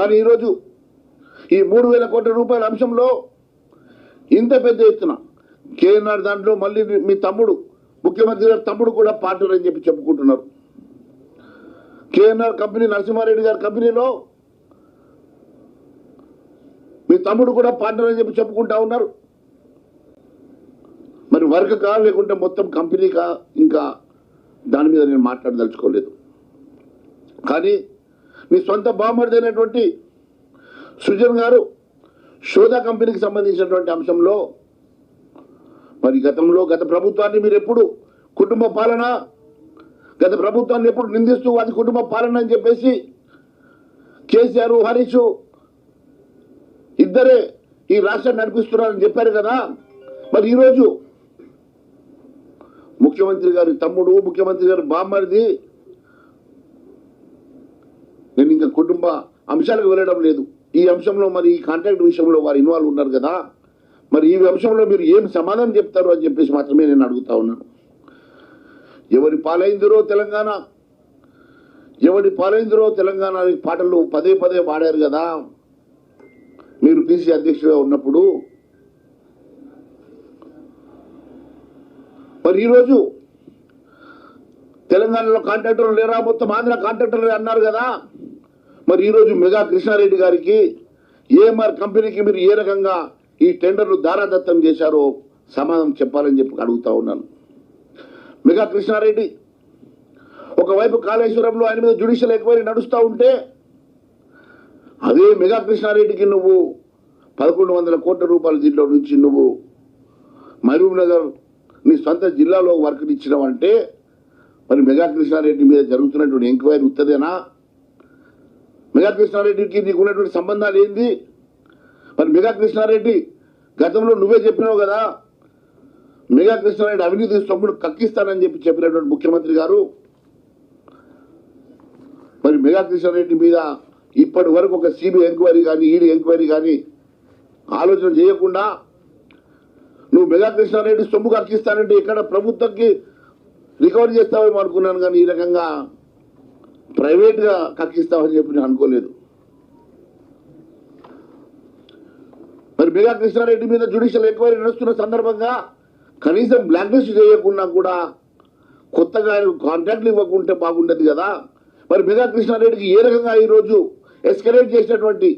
కానీ ఈరోజు ఈ మూడు వేల కోట్ల రూపాయల అంశంలో ఇంత పెద్ద ఎత్తున కేఎన్ఆర్ దాంట్లో మళ్ళీ మీ తమ్ముడు ముఖ్యమంత్రి గారి తమ్ముడు కూడా పార్ట్నర్ అని చెప్పి చెప్పుకుంటున్నారు. కేఎన్ఆర్ కంపెనీ నరసింహారెడ్డి గారి కంపెనీలో మీ తమ్ముడు కూడా పార్ట్నర్ అని చెప్పి చెప్పుకుంటా ఉన్నారు. మరి వర్క్ కా లేకుంటే మొత్తం కంపెనీ కా ఇంకా దాని మీద నేను మాట్లాడదలుచుకోలేదు. కానీ మీ సొంత బామ్మడిది అయినటువంటి సృజన్ గారు శోధ కంపెనీకి సంబంధించినటువంటి అంశంలో మరి గతంలో గత ప్రభుత్వాన్ని మీరు ఎప్పుడు కుటుంబ పాలన గత ప్రభుత్వాన్ని ఎప్పుడు నిందిస్తూ అది కుటుంబ పాలన అని చెప్పేసి కేసీఆర్ హరీష్ ఇద్దరే ఈ రాష్ట్రాన్ని నడిపిస్తున్నారని చెప్పారు కదా. మరి ఈరోజు ముఖ్యమంత్రి గారి తమ్ముడు ముఖ్యమంత్రి గారి బామ్మడిది నేను ఇంకా కుటుంబ అంశాలకు వెళ్ళడం లేదు. ఈ అంశంలో మరి ఈ కాంట్రాక్ట్ విషయంలో వారు ఇన్వాల్వ్ ఉన్నారు కదా. మరి ఈ అంశంలో మీరు ఏం సమాధానం చెప్తారు అని చెప్పేసి మాత్రమే నేను అడుగుతా ఉన్నాను. ఎవరి పాలైందిరో తెలంగాణ ఎవరి పాలైందిరో తెలంగాణ పాటలు పదే పదే పాడారు కదా. మీరు పీసీ అధ్యక్షుడిగా ఉన్నప్పుడు. మరి ఈరోజు తెలంగాణలో కాంట్రాక్టర్లు లేరా? మొత్తం ఆంధ్ర కాంట్రాక్టర్లు అన్నారు కదా. మరి ఈరోజు మెగా కృష్ణారెడ్డి గారికి ఏఎంఆర్ కంపెనీకి మీరు ఏ రకంగా ఈ టెండర్లు దారాదత్తం చేశారో సమాధానం చెప్పాలని చెప్పి అడుగుతా ఉన్నాను. మెగా కృష్ణారెడ్డి ఒకవైపు కాళేశ్వరంలో ఆయన మీద జ్యుడిషియల్ ఎంక్వైరీ నడుస్తూ ఉంటే అదే మెగా కృష్ణారెడ్డికి నువ్వు పదకొండు వందల కోట్ల రూపాయల దీంట్లో నుంచి నువ్వు మహబూబ్ నగర్ నీ సొంత జిల్లాలో వర్క్ ఇచ్చినావంటే మరి మెగా కృష్ణారెడ్డి మీద జరుగుతున్నటువంటి ఎంక్వైరీ ఉత్తదేనా? మెగా కృష్ణారెడ్డికి నీకు ఉన్నటువంటి సంబంధాలు ఏంది? మరి మెగా కృష్ణారెడ్డి గతంలో నువ్వే చెప్పినావు కదా మెగా కృష్ణారెడ్డి అవినీతి సొమ్మును కక్కిస్తానని చెప్పి చెప్పినటువంటి ముఖ్యమంత్రి గారు మరి మెగా కృష్ణారెడ్డి మీద ఇప్పటి వరకు ఒక సిబిఐ ఎంక్వైరీ కానీ ఈడీ ఎంక్వైరీ కానీ ఆలోచన చేయకుండా నువ్వు మెగా కృష్ణారెడ్డి సొమ్ము కక్కిస్తానంటే ఇక్కడ ప్రభుత్వంకి రికవరీ చేస్తావేమో అనుకున్నాను కానీ ఈ రకంగా ప్రైవేట్గా కక్షిస్తామని చెప్పి నేను అనుకోలేదు. మరి మెగా కృష్ణారెడ్డి మీద జ్యుడిషియల్ ఎంక్వైరీ నడుస్తున్న సందర్భంగా కనీసం బ్లాక్ లిస్ట్ చేయకుండా కూడా కొత్తగా కాంట్రాక్ట్లు ఇవ్వకుంటే బాగుండేది కదా. మరి మెగా కృష్ణారెడ్డికి ఏ రకంగా ఈరోజు ఎస్కలేట్ చేసినటువంటి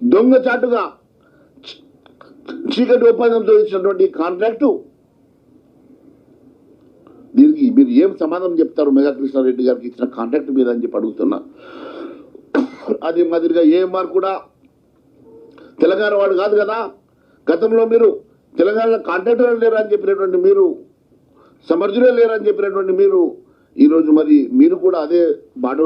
దొంగచాటుగా చీకటి ఒప్పందంతో ఇచ్చినటువంటి కాంట్రాక్టు దీనికి మీరు ఏం సమాధానం చెప్తారు మెగాకృష్ణారెడ్డి గారికి ఇచ్చిన కాంట్రాక్ట్ మీద అని చెప్పి అడుగుతున్నా. అది మాదిరిగా ఏఎంఆర్ కూడా తెలంగాణ వాడు కాదు కదా. గతంలో మీరు తెలంగాణ కాంట్రాక్టర్ లేరు అని చెప్పినటువంటి మీరు సమర్థులే లేరు అని చెప్పినటువంటి మీరు ఈరోజు మరి మీరు కూడా అదే బాట